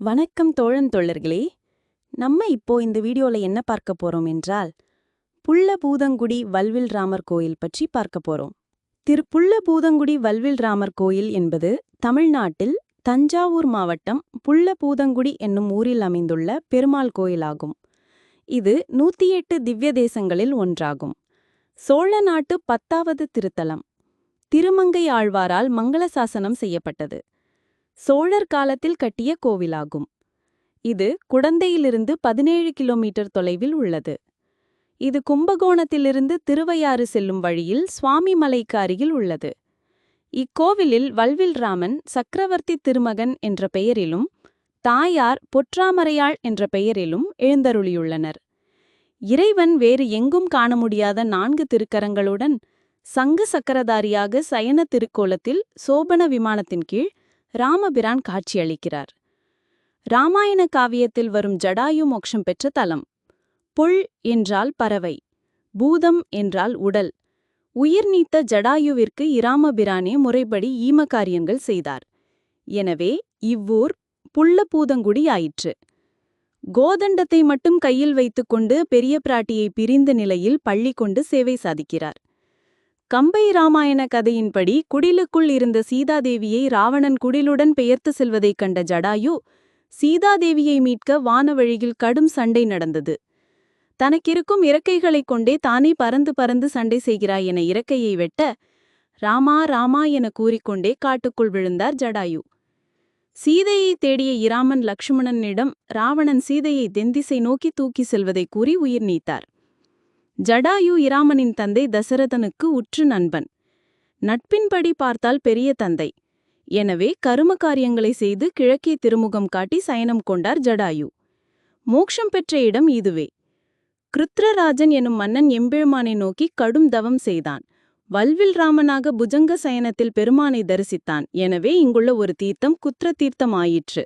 வணக்கம் தோழன் தோழர்களே. நம்ம இப்போ இந்த வீடியோல என்ன பார்க்க போறோம் என்றால் புள்ளபூதங்குடி வல்வில் ராமர் கோயில் பற்றி பார்க்க போறோம். திரு புள்ளபூதங்குடி வல்வில் ராமர் கோயில் என்பது தமிழ்நாட்டில் தஞ்சாவூர் மாவட்டம் புள்ளபூதங்குடி என்னும் ஊரில் அமைந்துள்ள பெருமாள் கோயிலாகும். இது நூத்தி எட்டு திவ்ய தேசங்களில் ஒன்றாகும். சோழ நாட்டு பத்தாவது திருத்தலம். திருமங்கை ஆழ்வாரால் மங்களசாசனம் செய்யப்பட்டது. சோழர் காலத்தில் கட்டிய கோவிலாகும். இது குடந்தையிலிருந்து பதினேழு கிலோமீட்டர் தொலைவில் உள்ளது. இது கும்பகோணத்திலிருந்து திருவையாறு செல்லும் வழியில் சுவாமி மலைக்கு அருகில் உள்ளது. இக்கோவிலில் வல்வில் ராமன் சக்கரவர்த்தி திருமகன் என்ற பெயரிலும் தாயார் பொற்றாமரையாள் என்ற பெயரிலும் எழுந்தருளியுள்ளனர். இறைவன் வேறு எங்கும் காண முடியாத நான்கு திருக்கரங்களுடன் சங்கு சக்கரதாரியாக சயன திருக்கோலத்தில் சோபன விமானத்தின் கீழ் ராமபிரான் காட்சியளிக்கிறார். ராமாயண காவியத்தில் வரும் ஜடாயு மோட்சம் பெற்ற தலம். புல் என்றால் பறவை. பூதம் என்றால் உடல். உயிர் நீத்த ஜடாயுவிற்கு இராமபிரானே முறைப்படி ஈமக்காரியங்கள் செய்தார். எனவே இவ்வூர் புள்ளபூதங்குடி ஆயிற்று. கோதண்டத்தை மட்டும் கையில் வைத்துக்கொண்டு பெரிய பிராட்டியை பிரிந்த நிலையில் பள்ளி கொண்டு சேவை சாதிக்கிறார். கம்பை ராமாயண கதையின்படி குடிலுக்குள் இருந்த சீதாதேவியை ராவணன் குடிலுடன் பெயர்த்து செல்வதைக் கண்ட ஜடாயு சீதாதேவியை மீட்க வானவழியில் கடும் சண்டை நடந்தது. தனக்கிருக்கும் இறக்கைகளைக் கொண்டே தானே பறந்து பறந்து சண்டை செய்கிறாய் என இறக்கையை வெட்ட ராமா ராமா என கூறிக்கொண்டே காட்டுக்குள் விழுந்தார் ஜடாயு. சீதையை தேடிய இராமன் லக்ஷ்மணனிடம் ராவணன் சீதையை தெந்திசை நோக்கி தூக்கி செல்வதை கூறி உயிர் நீத்தார். ஜடாயு இராமனின் தந்தை தசரதனுக்கு உற்று நண்பன். நட்பின்படி பார்த்தால் பெரிய தந்தை. எனவே கரும காரியங்களை செய்து கிழக்கே திருமுகம் காட்டி சயனம் கொண்டார் ஜடாயு. மோக்ஷம் பெற்ற இடம் இதுவே. கிருத்ரராஜன் எனும் மன்னன் எம்பெருமானை நோக்கி கடும் தவம் செய்தான். வல்வில் ராமனாக புஜங்க சயனத்தில் பெருமானை தரிசித்தான். எனவே இங்குள்ள ஒரு தீர்த்தம் குத்திர தீர்த்தம் ஆயிற்று.